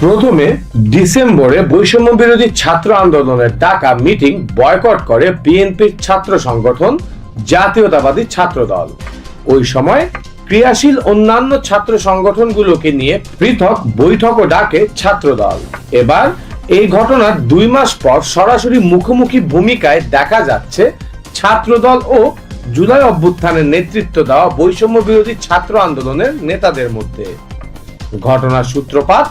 প্রথমে ডিসেম্বরে বৈষম্য বিরোধী ছাত্র আন্দোলনের ডাকা মিটিং বয়কট করে বিএনপির ছাত্র সংগঠন জাতীয়তাবাদী ছাত্র দল ওই সময় ক্রিয়াশীল অন্যান্য ছাত্র সংগঠনগুলোকে নিয়ে পৃথক বৈঠকও ডাকে ছাত্র দল এবার এই ঘটনার দুই মাস পর সরাসরি মুখোমুখি ভূমিকায় দেখা যাচ্ছে ছাত্রদল ও জুলাই অভ্যুত্থানের নেতৃত্ব দেওয়া বৈষম্য বিরোধী ছাত্র আন্দোলনের নেতাদের মধ্যে। ঘটনার সূত্রপাত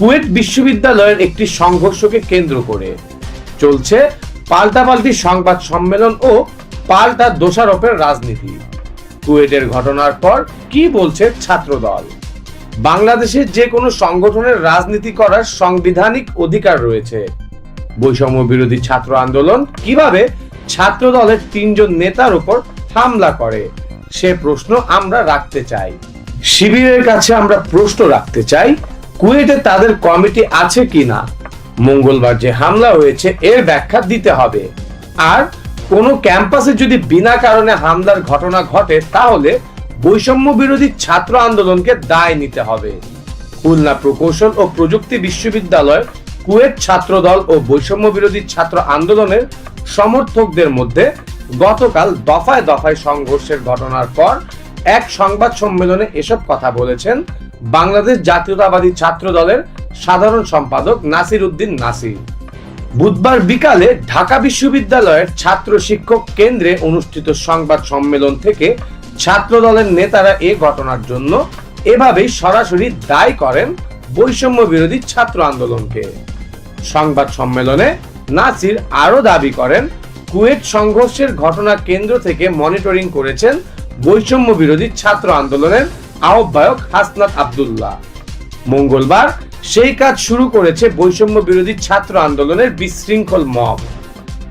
কুয়েট বিশ্ববিদ্যালয়ের একটি সংঘর্ষকে কেন্দ্র করে। চলছে পাল্টাপাল্টি সংবাদ সম্মেলন ও পাল্টা দোষারোপের রাজনীতি। কুয়েটের ঘটনার পর কি বলছে ছাত্রদল? বাংলাদেশের যে কোনো সংগঠনের রাজনীতি করার সাংবিধানিক অধিকার রয়েছে। বৈষম্য বিরোধী ছাত্র আন্দোলন কীভাবে ছাত্র দলের তিনজন নেতার উপর হামলা করে, সে প্রশ্ন আমরা রাখতে চাই। শিবিরের কাছে আমরা প্রশ্ন রাখতে চাই কুয়েটে তাদের কমিটি আছে কিনা? মঙ্গলবার যে হামলা হয়েছে, এর ব্যাখ্যা দিতে হবে। আর কোনো ক্যাম্পাসে যদি বিনা কারণে হামলার ঘটনা ঘটে, তাহলে বৈষম্য বিরোধী ছাত্র আন্দোলনকে দায় নিতে হবে। খুলনা প্রকৌশল ও প্রযুক্তি বিশ্ববিদ্যালয়, কুয়েট ছাত্রদল ও বৈষম্য বিরোধী ছাত্র আন্দোলনের সমর্থকদের মধ্যে গতকাল দফায় দফায় সংঘর্ষের ঘটনার পর এক সংবাদ সম্মেলনে এসব কথা বলেছেন বাংলাদেশ জাতীয়তাবাদী ছাত্র দলের সাধারণ সম্পাদক নাসির উদ্দিন নাসির। বুধবার বিকালে ঢাকা বিশ্ববিদ্যালয়ের ছাত্র শিক্ষক কেন্দ্রে অনুষ্ঠিত সংবাদ সম্মেলন থেকে ছাত্র দলের নেতারা এ ঘটনার জন্য এভাবেই সরাসরি দায়ী করেন বৈষম্য বিরোধী ছাত্র আন্দোলনকে। সংবাদ সম্মেলনে নাসির আরও দাবি করেন কুয়েট সংঘর্ষের ঘটনা কেন্দ্র থেকে মনিটরিং করেছেন বৈষম্য বিরোধী ছাত্র আন্দোলনের আহ্বায়ক হাসনাত আব্দুল্লাহ। মঙ্গলবার সেই কাজ শুরু করেছে বৈষম্য বিরোধী ছাত্র আন্দোলনের বিশৃঙ্খল মব।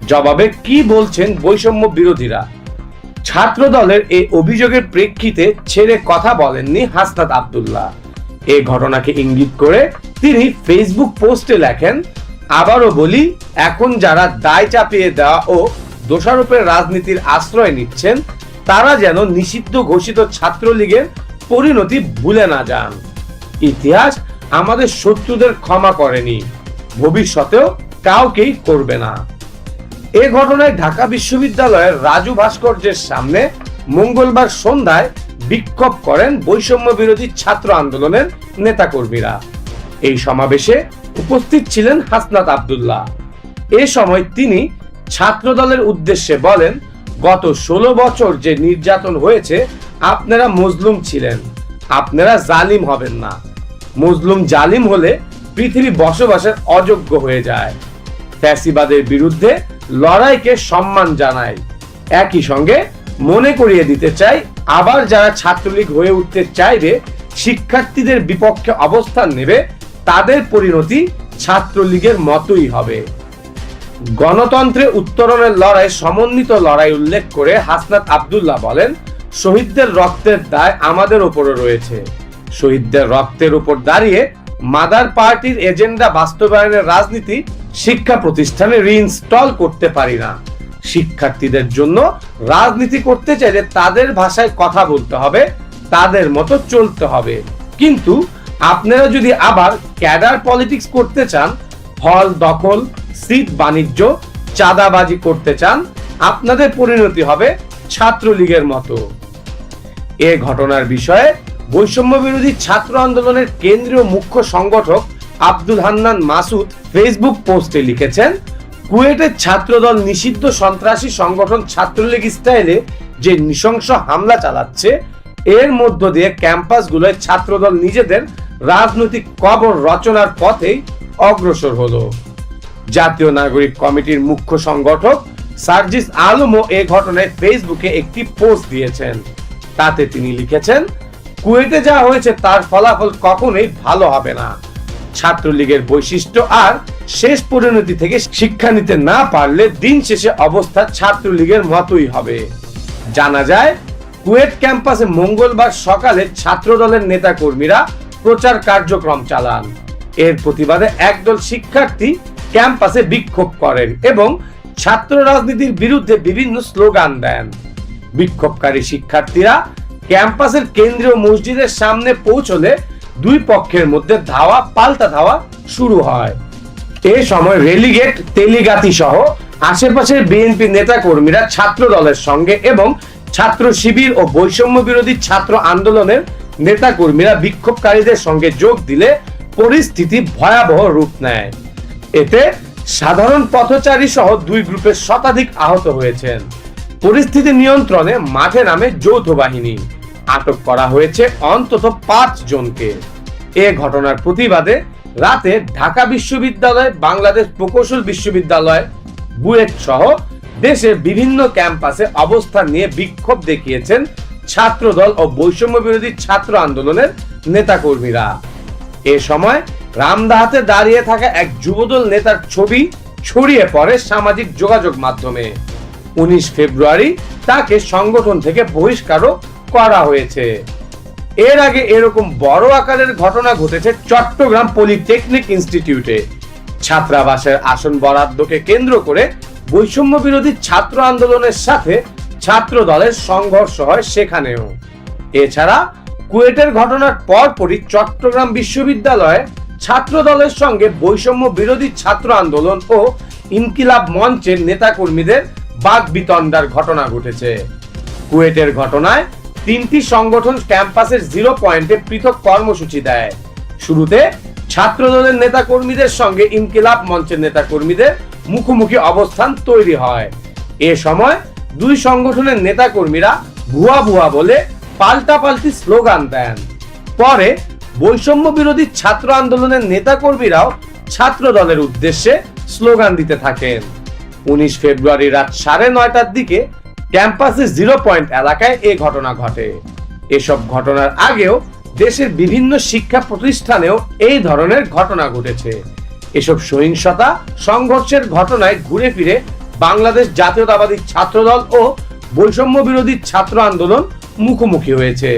জবাবে কি বলছেন বৈষম্য বিরোধীরা? ছাত্র দলের এই অভিযোগের প্রেক্ষিতে ছেড়ে কথা বলেননি হাসনাত আব্দুল্লাহ। এই ঘটনাকে ইঙ্গিত করে তিনি ফেসবুক পোস্টে লেখেন, আবারও বলি, এখন যারা দায় চাপিয়ে দেওয়া ও দোষারোপের রাজনীতির আশ্রয় নিচ্ছেন, তারা যেন নিষিদ্ধ ঘোষিত ছাত্রলীগের পরিণতি ভুলে না যান। ইতিহাস আমাদের শত্রুদের ক্ষমা করেনি, ভবিষ্যতেও কাউকেই করবে না। এ ঘটনায় ঢাকা বিশ্ববিদ্যালয়ের রাজু ভাস্কর্যের সামনে মঙ্গলবার সন্ধ্যায় বিক্ষোভ করেন বৈষম্য বিরোধী ছাত্র আন্দোলনের নেতাকর্মীরা। এই সমাবেশে উপস্থিত ছিলেন হাসনাত আব্দুল্লাহ। এ সময় তিনি ছাত্র দলের উদ্দেশ্যে বলেন গত ষোলো বছর যে নির্যাতন হয়েছে, আপনারা মজলুম ছিলেন। আপনারা জালিম হবেন না। মজলুম জালিম হলে পৃথিবী বসবাসের অযোগ্য হয়ে যায়। ফ্যাসিবাদের বিরুদ্ধে লড়াইকে সম্মান জানাই। একই সঙ্গে মনে করিয়ে দিতে চাই, আবার যারা ছাত্রলীগ হয়ে উঠতে চাইবে, শিক্ষার্থীদের বিপক্ষে অবস্থান নেবে, তাদের পরিণতি ছাত্রলীগের মতোই হবে। গণতন্ত্রে উত্তরণের লড়াই সমন্বিত লড়াই উল্লেখ করে হাসনাত আব্দুল্লাহ বলেন, শহীদদের রক্তের দায় আমাদের ওপরও রয়েছে। শহীদদের রক্তের উপর দাঁড়িয়ে মাদার পার্টির এজেন্ডা বাস্তবায়নের রাজনীতি শিক্ষা প্রতিষ্ঠানে রিইনস্টল করতে পারি না। শিক্ষার্থীদের জন্য রাজনীতি করতে চাইলে তাদের ভাষায় কথা বলতে হবে, তাদের মতো চলতে হবে। কিন্তু আপনারা যদি আবার ক্যাডার পলিটিক্স করতে চান, হল দখল সিট বাণিজ্য চাঁদাবাজি করতে চান, আপনাদের পরিণতি হবে ছাত্রলীগের মতো। এ ঘটনার বিষয়ে বৈষম্য বিরোধী ছাত্র আন্দোলনের কেন্দ্রীয় মুখ্য সংগঠক আব্দুল হান্নান মাসুদ ফেসবুক পোস্টে লিখেছেন, কুয়েটের ছাত্রদল নিষিদ্ধ সন্ত্রাসী সংগঠন ছাত্রলীগ স্টাইলে যে নৃশংস হামলা চালাচ্ছে, এর মধ্য দিয়ে ক্যাম্পাসগুলোয় ছাত্রদল নিজেদের রাজনৈতিক কবর রচনার পথেই অগ্রসর হলো। জাতীয় নাগরিক কমিটির মুখ্য সংগঠক সার্জিস আলমও এ ঘটনায় ফেসবুকে একটি পোস্ট দিয়েছেন। তাতে তিনি লিখেছেন কুয়েটে যা হয়েছে তার ফলাফল কখনোই ভালো হবে না। ছাত্রলীগের বৈশিষ্ট্য আর শেষ পরিণতি থেকে শিক্ষা নিতে না পারলে দিন শেষে অবস্থা ছাত্রলীগের মতোই হবে। জানা যায় কুয়েট ক্যাম্পাসে মঙ্গলবার সকালে ছাত্রদলের নেতা কর্মীরা প্রচার কার্যক্রম চালান। এর প্রতিবাদে একদল শিক্ষার্থী ক্যাম্পাসে বিক্ষোভ করেন এবং ছাত্র রাজনীতির বিরুদ্ধে বিভিন্ন স্লোগান দেন। বিক্ষোভকারী শিক্ষার্থীরা ক্যাম্পাসের কেন্দ্রীয় মসজিদের সামনে পৌঁছলে দুই পক্ষের মধ্যে ধাওয়া, পাল্টা ধাওয়া শুরু হয়। এ সময় রেলিগেট, তেলিগাতি সহ আশেপাশের বিএনপি নেতা কর্মীরা ছাত্র দলের সঙ্গে এবং ছাত্র শিবির ও বৈষম্য বিরোধী ছাত্র আন্দোলনের নেতা কর্মীরা বিক্ষোভকারীদের সঙ্গে যোগ দিলে পরিস্থিতি ভয়াবহ রূপ নেয়। এতে সাধারণ পথচারী সহ দুই গ্রুপের শতাধিক আহত হয়েছেন। পরিস্থিতি নিয়ন্ত্রণে মাঠে নামে যৌথ বাহিনী। আটক করা হয়েছে অন্তত পাঁচ জনকে। এ ঘটনার প্রতিবাদে রাতে ঢাকা বিশ্ববিদ্যালয়, বাংলাদেশ প্রকৌশল বিশ্ববিদ্যালয়, বুয়েট সহ দেশের বিভিন্ন ক্যাম্পাসে অবস্থান নিয়ে বিক্ষোভ দেখিয়েছেন ছাত্রদল ও বৈষম্য বিরোধী ছাত্র আন্দোলনের নেতাকর্মীরা। এ সময় রামদাহাতে দাঁড়িয়ে থাকা এক যুবদল নেতার ছবি ছড়িয়ে পড়ে সামাজিক যোগাযোগ মাধ্যমে। উনিশ ফেব্রুয়ারি তাকে সংগঠন থেকে বহিষ্কারও করা হয়েছে। এর আগে এরকম বড় আকারের ঘটনা ঘটেছে চট্টগ্রাম পলিটেকনিক ইনস্টিটিউটে। ছাত্রাবাসের আসন বরাদ্দকে কেন্দ্র করে বৈষম্য বিরোধী ছাত্র আন্দোলনের সাথে ছাত্র দলের সংঘর্ষ হয় সেখানেও। এছাড়া কুয়েটের ঘটনার পরপরই চট্টগ্রাম বিশ্ববিদ্যালয়ে ছাত্র দলের সঙ্গে বৈষম্য বিরোধী ছাত্র আন্দোলন ও ইনকিলাব মঞ্চের নেতাকর্মীদের বাক বিতণ্ডার ঘটনা ঘটেছে। কুয়েটের ঘটনায় তিনটি সংগঠন ক্যাম্পাসের জিরো পয়েন্টে পৃথক কর্মসূচি দেয়। শুরুতে ছাত্র দলের নেতা কর্মীদের সঙ্গে ইনকিলাব মঞ্চের নেতা কর্মীদের মুখোমুখি অবস্থান তৈরি হয়। এ সময় দুই সংগঠনের নেতা কর্মীরা ভুয়া ভুয়া বলে পাল্টাপাল্টি স্লোগান দেন। পরে বৈষম্য বিরোধী ছাত্র আন্দোলনের নেতা কর্মীরাও ছাত্র দলের উদ্দেশ্যে স্লোগান দিতে থাকেন। উনিশ ফেব্রুয়ারি রাত সাড়ে নয়টার দিকে ক্যাম্পাসের জিরো পয়েন্ট এলাকায় এ ঘটনা ঘটে। এসব ঘটনার আগেও দেশের বিভিন্ন শিক্ষা প্রতিষ্ঠানেও এই ধরনের ঘটনা ঘটেছে। এসব সহিংসতা, সংঘর্ষের ঘটনায় ঘুরে ফিরে বাংলাদেশ জাতীয়তাবাদী ছাত্রদল ও বৈষম্য বিরোধী ছাত্র আন্দোলন মুখোমুখি হয়েছে।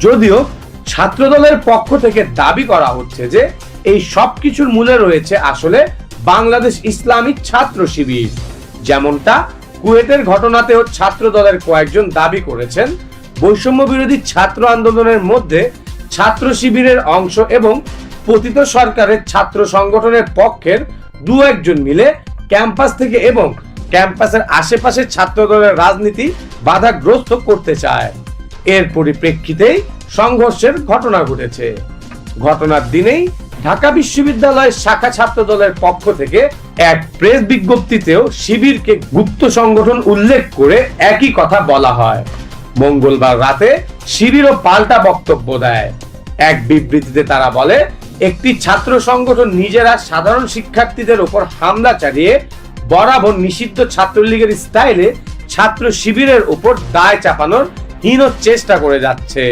যদিও ছাত্রদলের পক্ষ থেকে দাবি করা হচ্ছে যে এই সব কিছুর মূলে রয়েছে আসলে বাংলাদেশ ইসলামিক ছাত্র শিবির। যেমনটা কুয়েটের ঘটনাতেও ছাত্র দলের কয়েকজন দাবি করেছেন। বৈষম্য বিরোধী ছাত্র আন্দোলনের মধ্যে ছাত্র শিবিরের অংশ এবং পতিত সরকারের ছাত্র সংগঠনের পক্ষের দু একজন মিলে ক্যাম্পাস থেকে এবং ক্যাম্পাসের আশেপাশে ছাত্র দলের রাজনীতি বাধাগ্রস্ত করতে চায়। এর পরিপ্রেক্ষিতেই সংঘর্ষের ঘটনা ঘটেছে। ঘটনার দিনেই ঢাকা বিশ্ববিদ্যালয় শাখা ছাত্র দলের পক্ষ থেকে এক প্রেস বিজ্ঞপ্তিতেও শিবিরকে গুপ্ত সংগঠন উল্লেখ করে একই কথা বলা হয়। মঙ্গলবার রাতে শিবিরও পাল্টা বক্তব্য দেয়। এক বিবৃতিতে তারা বলে, একটি ছাত্র সংগঠন নিজেরা সাধারণ শিক্ষার্থীদের উপর হামলা চালিয়ে বরাবর নিষিদ্ধ ছাত্রলীগের স্টাইলে ছাত্র শিবিরের উপর দায় চাপানোর হীন চেষ্টা করে যাচ্ছে।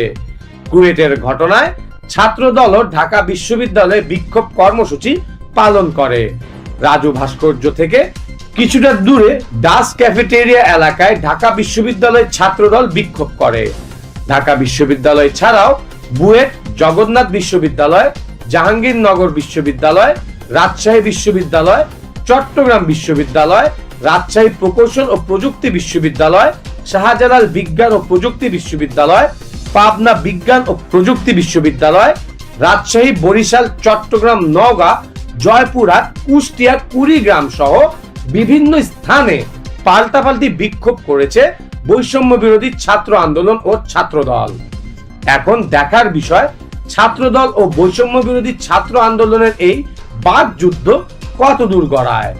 কুয়েটের ঘটনায় ছাত্রদলও ঢাকা বিশ্ববিদ্যালয়ে বিক্ষোভ কর্মসূচি পালন করে। রাজু ভাস্কর্য থেকে কিছুটা দূরে ডাস ক্যাফেটেরিয়া এলাকায় ঢাকা বিশ্ববিদ্যালয়ের ছাত্রদল বিক্ষোভ করে। ঢাকা বিশ্ববিদ্যালয় ছাড়াও বুয়েট, জগন্নাথ বিশ্ববিদ্যালয়, জাহাঙ্গীরনগর বিশ্ববিদ্যালয়, রাজশাহী বিশ্ববিদ্যালয়, চট্টগ্রাম বিশ্ববিদ্যালয়, রাজশাহী প্রকৌশল ও প্রযুক্তি বিশ্ববিদ্যালয়, শাহজালাল বিজ্ঞান ও প্রযুক্তি বিশ্ববিদ্যালয় পাবনা বিজ্ঞান ও প্রযুক্তি বিশ্ববিদ্যালয়, রাজশাহী, বরিশাল, চট্টগ্রাম, নওগাঁ জয়পুরহাট কুষ্টিয়া কুড়িগ্রাম সহ বিভিন্ন স্থানে পাল্টাপাল্টি বিক্ষোভ করেছে বৈষম্য বিরোধী ছাত্র আন্দোলন ও ছাত্রদল। এখন দেখার বিষয়, ছাত্রদল ও বৈষম্য বিরোধী ছাত্র আন্দোলনের এই বাক যুদ্ধ কত দূর গড়ায়?